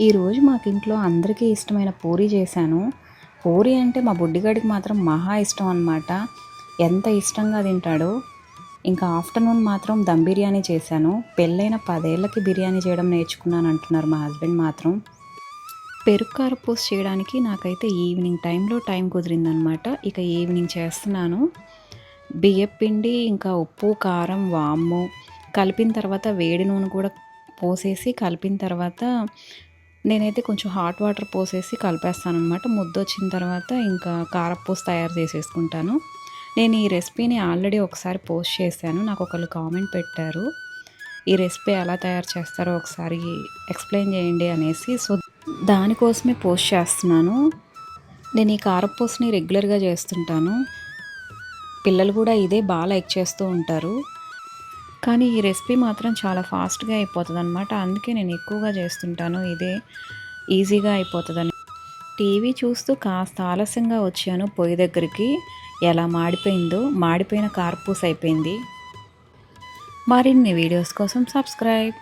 ఈరోజు మాకు ఇంట్లో అందరికీ ఇష్టమైన పూరి చేశాను. పూరి అంటే మా బుడ్డిగాడికి మాత్రం మహా ఇష్టం అనమాట ఎంత ఇష్టంగా తింటాడో. ఇంకా ఆఫ్టర్నూన్ మాత్రం దమ్ బిర్యానీ చేశాను. పెళ్ళైన పదేళ్ళకి బిర్యానీ చేయడం నేర్చుకున్నాను అంటున్నారు మా హస్బెండ్ మాత్రం. పెరుగు కారపూస చేయడానికి నాకైతే ఈవినింగ్ టైంలో టైం కుదిరిందనమాట ఇక ఈవినింగ్ చేస్తున్నాను. బియ్యపిండి ఇంకా ఉప్పు కారం వాము కలిపిన తర్వాత వేడి నూనె కూడా పోసేసి కలిపిన తర్వాత నేనైతే కొంచెం హాట్ వాటర్ పోసేసి కలిపేస్తాను అనమాట ముద్ద వచ్చిన తర్వాత ఇంకా కారపూస తయారు చేసేసుకుంటాను. నేను ఈ రెసిపీని ఆల్రెడీ ఒకసారి పోస్ట్ చేశాను. నాకు ఒకళ్ళు కామెంట్ పెట్టారు. ఈ రెసిపీ ఎలా తయారు చేస్తారో ఒకసారి ఎక్స్ప్లెయిన్ చేయండి అనేసి. సో దానికోసమే పోస్ట్ చేస్తున్నాను. నేను ఈ కారపూసని రెగ్యులర్గా చేస్తుంటాను. పిల్లలు కూడా ఇదే బాగా లైక్ చేస్తూ ఉంటారు. కానీ ఈ రెసిపీ మాత్రం చాలా ఫాస్ట్గా అయిపోతుంది అనమాట అందుకే నేను ఎక్కువగా చేస్తుంటాను. ఇదే ఈజీగా అయిపోతుందని. టీవీ చూస్తూ కాస్త ఆలస్యంగా వచ్చాను పొయ్యి దగ్గరికి. ఎలా మాడిపోయిందో మాడిపోయిన కార్పూస్ అయిపోయింది. మరిన్ని వీడియోస్ కోసం సబ్స్క్రైబ్.